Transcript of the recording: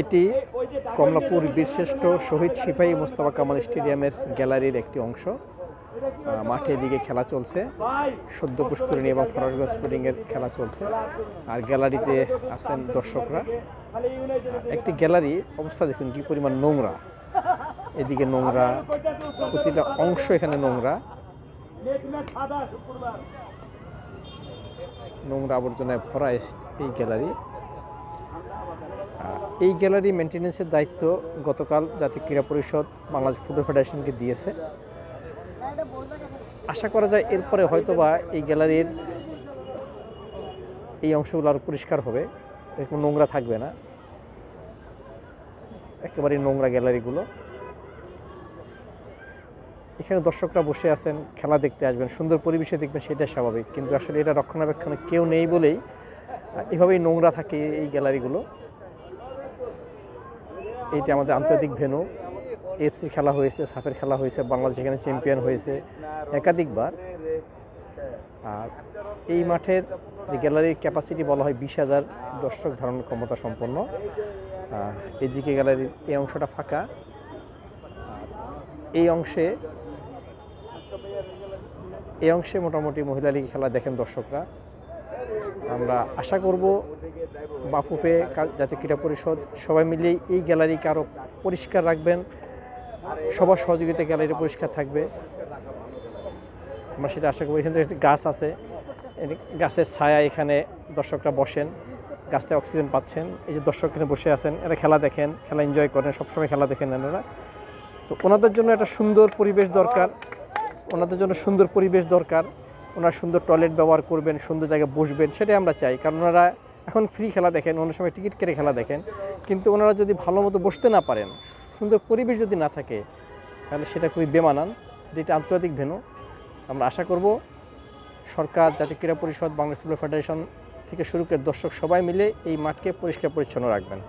এটি কমলাপুর বীরশ্রেষ্ঠ শহীদ সিপাহী মোস্তফা কামাল স্টেডিয়ামের গ্যালারির একটি অংশ। মাঠের দিকে খেলা চলছে। সদ্য পুষ্করিণী এবং ফরাসগঞ্জ স্পোর্টিংয়ের খেলা চলছে। আর গ্যালারিতে আছেন দর্শকরা। একটি গ্যালারি, অবস্থা দেখুন কি পরিমাণ নোংরা। এদিকে নোংরা, প্রতিটা অংশ এখানে নোংরা। নোংরা আবর্জনায় ভরা এই গ্যালারি। এই গ্যালারি মেনটেন্যান্সের দায়িত্ব গতকাল জাতীয় ক্রীড়া পরিষদ বাংলাদেশ ফুটবল ফেডারেশনকে দিয়েছে। আশা করা যায় এরপরে হয়তোবা এই গ্যালারির এই অংশগুলো আরও পরিষ্কার হবে। এরকম নোংরা থাকবে না। একেবারে নোংরা গ্যালারিগুলো। এখানে দর্শকরা বসে আছেন, খেলা দেখতে আসবেন, সুন্দর পরিবেশে দেখবেন সেটা স্বাভাবিক। কিন্তু আসলে এটা রক্ষণাবেক্ষণে কেউ নেই বলেই এভাবেই নোংরা থাকে এই গ্যালারিগুলো। এইটা আমাদের আন্তর্জাতিক ভেন্যু। এফসি খেলা হয়েছে, সাফের খেলা হয়েছে, বাংলাদেশ এখানে চ্যাম্পিয়ন হয়েছে একাধিকবার। আর এই মাঠের যে গ্যালারির ক্যাপাসিটি বলা হয় বিশ হাজার দর্শক ধারণ ক্ষমতা সম্পন্ন। এদিকে গ্যালারির এই অংশটা ফাঁকা। এই অংশে এই অংশে মোটামুটি মহিলা লীগ খেলা দেখেন দর্শকরা। আমরা আশা করব কা- জাতীয় ক্রীড়া পরিষদ সবাই মিলে এই গ্যালারিকে আরও পরিষ্কার রাখবেন। সবার সহযোগিতা গ্যালারি পরিষ্কার থাকবে। আমরা সেটা আশা করি এখানে একটি গাছ আছে। গাছের ছায়া এখানে দর্শকরা বসেন। গাছটা অক্সিজেন পাচ্ছেন। এই যে দর্শক এখানে বসে আছেন, এরা খেলা দেখেন, খেলা এনজয় করেন, সবসময় খেলা দেখেন এনারা। তো ওনাদের জন্য একটা সুন্দর পরিবেশ দরকার। ওনাদের জন্য সুন্দর পরিবেশ দরকার। ওনারা সুন্দর টয়লেট ব্যবহার করবেন, সুন্দর জায়গায় বসবেন, সেটাই আমরা চাই। কারণ ওনারা এখন ফ্রি খেলা দেখেন, অন্য সময় টিকিট কেটে খেলা দেখেন। কিন্তু ওনারা যদি ভালো মতো বসতে না পারেন, সুন্দর পরিবেশ যদি না থাকে, তাহলে সেটা খুবই বেমানান। যেটা আন্তর্জাতিক ভেন্যু। আমরা আশা করব সরকার, জাতীয় ক্রীড়া পরিষদ, বাংলাদেশ ফুটবল ফেডারেশন থেকে শুরু করে দর্শক সবাই মিলে এই মাঠকে পরিষ্কার পরিচ্ছন্ন রাখবেন।